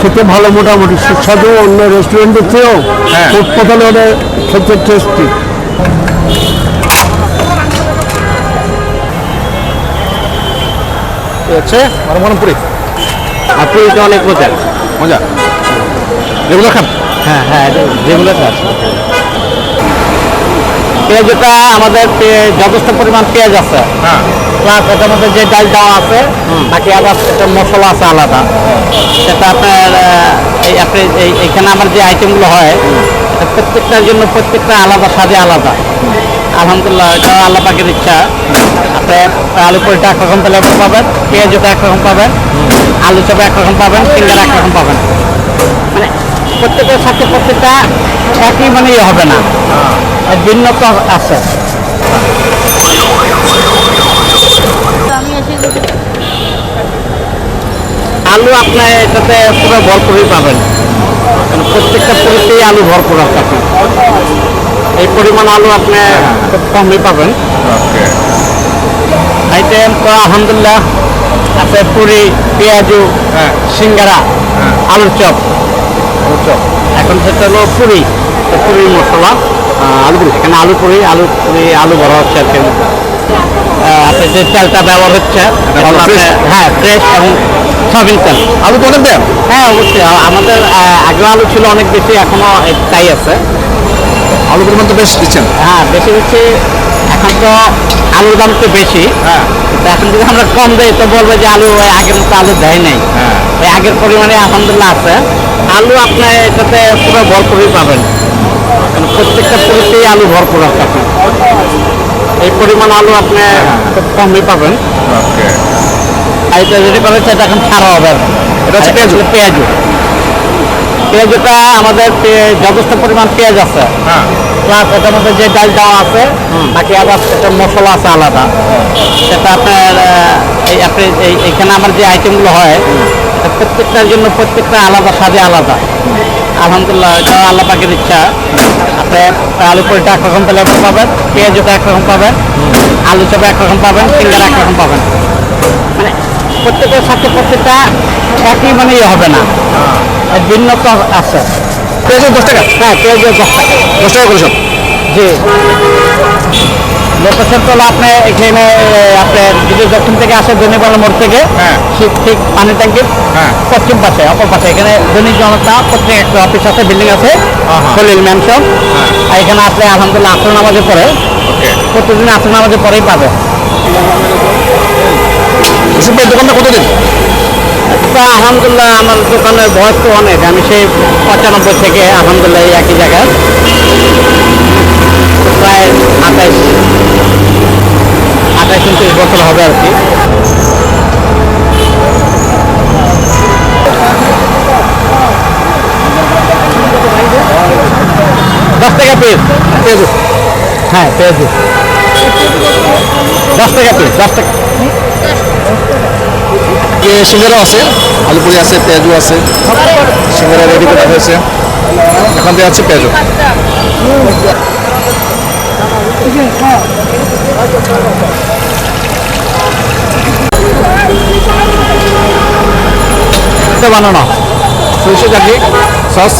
খেতে ভালো মোটামুটি সুস্বাদু অন্য রেস্টুরেন্টের চেয়েও হ্যাঁ। ফুড খেতে টেস্টি হচ্ছে আর পুরিটা অনেক মজা। মজা? রেগুলার খান? হ্যাঁ হ্যাঁ যেগুলো আছে। পেঁয়াজটা আমাদের যথেষ্ট পরিমাণ পেঁয়াজ আছে। হ্যাঁ। প্লাস এটার মধ্যে যে ডাল দেওয়া আছে বাকি আবার একটা মশলা আছে আলাদা। সেটা আপনার এই আপনি এখানে আমার যে আইটেমগুলো হয় প্রত্যেকটার জন্য প্রত্যেকটা আলাদা স্বাদে আলাদা। আলহামদুলিল্লাহ এটা আল্লাহ পাকের ইচ্ছা। আপনি আলু পুরিটা একরকম তেলে পাবেন পেঁয়াজটা একরকম পাবেন আলু চপে একরকম পাবেন সিঙ্গারা একরকম পাবেন। মানে প্রত্যেকের সাথে প্রত্যেকটা একই মানে ইয়ে হবে না। এর ভিন্নতা আছে। আলু আপনার এটাতে পুরো ভরপুরই পাবেন। প্রত্যেকটা পুরিতেই আলু ভরপুর আছে আপনার এই পরিমাণ আলু আপনি খুব কমই পাবেন। আইটেম তো আলহামদুলিল্লাহ আছে পুরি পেঁয়াজু হ্যাঁ। সিঙ্গারা হ্যাঁ। আলুর চপ। চপ। এখন সেটা হলো পুরি। পুরি মশলা। আলু পুরি এখানে আলু পুরি আলু পুরি আলু ভরা হচ্ছে আর কি। আহ, আপনার যে তেলটা ব্যবহার হচ্ছে হ্যাঁ ফ্রেশ এবং সয়াবিন তেল। আলু তো অনেক দেন হ্যাঁ অবশ্যই। আমাদের আগেও আলু ছিল অনেক বেশি এখনও এ- তাই আছে। আলু পরিমাণ তো বেশ দিচ্ছেন। হ্যাঁ বেশি বেশি এখন তো আলুর দাম তো বেশি। হ্যাঁ। এখন যদি আমরা কম দেই তো বলব যে আলু ওই আগের মতো আলু দেয় নাই। হ্যাঁ। আগের পরিমাণে আলহামদুলিল্লাহ আছে। আলু আপনার এটাতে পুরো ভরপুরই পাবেন। প্রত্যেকটা পুরিতেই আলু ভরপুর আছে আপনার। এই পরিমাণ আলু আপনি খুব কমই পাবেন। এটা যেটা করেছে এটা এখন ছাড়া হবে এটা হচ্ছে পেঁয়াজু? পেঁয়াজু। পেঁয়াজুটা আমাদের যথেষ্ট পরিমাণ পেঁয়াজ আছে। হ্যাঁ। প্লাস এটার মধ্যে যে ডাল দেওয়া আছে বাকি আবার একটা মশলা আছে আলাদা। সেটা আপনার এই আপনি এই এখানে আমার যে আইটেমগুলো হয় প্রত্যেকটার জন্য প্রত্যেকটা আলাদা স্বাদে আলাদা। আলহামদুলিল্লাহ এটা আল্লাহ পাকের ইচ্ছা। আপনি আলু পুরিটা একরকম তেলে পাবেন পেঁয়াজ পেঁয়াজটা একরকম পাবেন আলু চপে একরকম পাবেন সিঙ্গারা একরকম পাবেন। মানে প্রত্যেকের সাথে প্রত্যেকটা একই মানে ইয়ে হবে না। ভিন্নতা আছে। পেঁয়াজ দশ টাকা? হ্যাঁ পেঁয়াজের দশ টাকা। দশ টাকা করে সব? জি। লোকেশন তো হলো আপনি এখানে আপনার যদি দক্ষিণ থেকে আসে দৈনিকবালা মোড় থেকে হ্যাঁ। ঠিক ঠিক পানি ট্যাঙ্কির হ্যাঁ। পশ্চিম পাশে অপর পাশে এখানে দৈনিক জনতা প্রত্যেক একটা অফিস আছে বিল্ডিং আছে। খলিল ম্যানশন। আর এখানে আসলে আলহামদুলিল্লাহ আসর নামাজে পড়ে ওকে প্রতিদিন আসর নামাজে পরেই পাবে দোকানটা কতদিন আলহামদুলিল্লাহ আমার দোকানের বয়স তো অনেক আমি সেই পঁচানব্বই থেকে আলহামদুলিল্লাহ এই একই জায়গায় প্রায় আঠাইশ আঠাইশ উনত্রিশ বছর হবে আর কি। দশ টাকা পিস পেঁয়াজু। হ্যাঁ পেঁয়াজু। দশ টাকা পিস দশ টাকা। সিঙ্গারা আছে আলুপুরি আছে, পেঁয়াজু আছে। সিঙ্গারা রেডি করা হয়েছে। এখন দিয়ে আছে পেঁয়াজু। এটা বানানো সরিষা চাটনি সস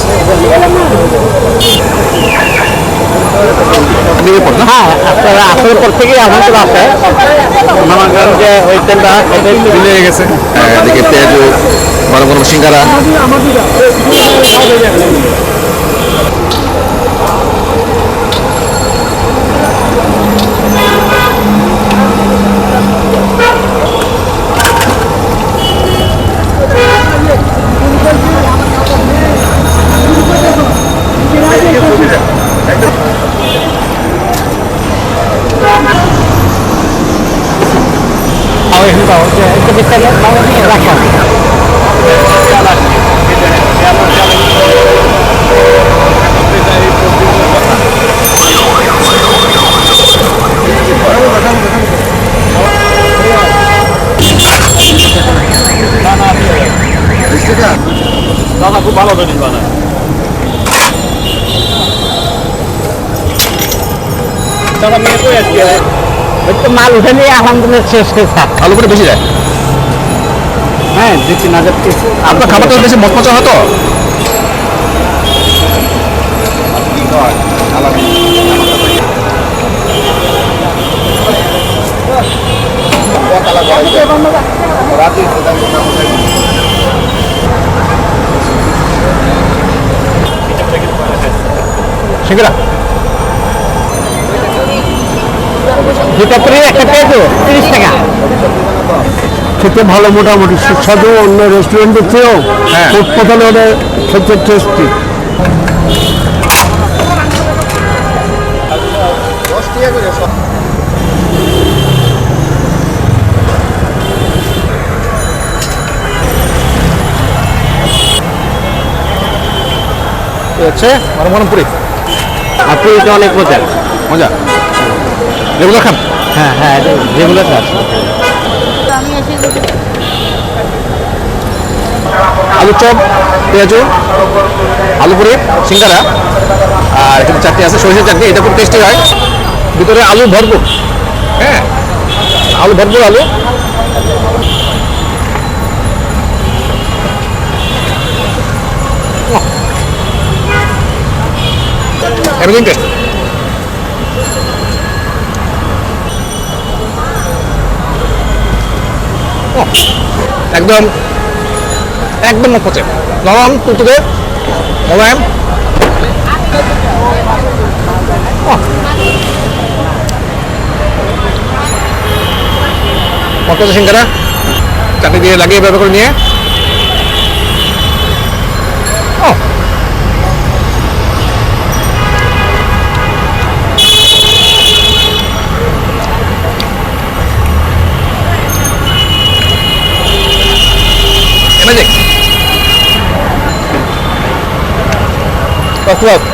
হ্যাঁ আপনারা আসলে পর থেকেই আলহামদুলিল্লাহ আছে। করেন যে ওই তেলটা এটা গেছে। হ্যাঁ, এদিকে পেঁয়াজু গরম গরম সিঙ্গারা আর এখানে পাবো যে একটু বিস্তারিত রাখা দাদা খুব ভালো জিনিস বানায়। দাদা মেয়ে কই আজকে ওই তো মাল উঠে নিয়ে আলহামদুলিল্লাহ শেষ আলু করে বেশি যায়? হ্যাঁ দুই তিন হাজার পিস আপনার খাবারটা বেশি মচমচা হতো সিঙ্গড়া একটা পেঁয়াজু তিরিশ টাকা। খেতে ভালো মোটামুটি সুস্বাদু অন্য রেস্টুরেন্টের চেয়েও ওদের খেতে টেস্টি হচ্ছে গরম পুরি অনেক মজার। মজা। রেগুলার খান। হ্যাঁ হ্যাঁ এসে গেছি আলু চপ পেঁয়াজু আলু পুরি সিঙ্গারা আর এখানে চাটনি আছে সরিষার চাটনি এটা খুব টেস্টি হয়। ভিতরে আলু ভরপুর। হ্যাঁ। আলু ভরপুর আলু। এভরিথিং টেস্ট একদম একদম পচে নরম তুলতুলে নরম পটল সিঙ্গারা চাটনি দিয়ে লাগিয়ে ব্যবহার করে নিয়ে। Love.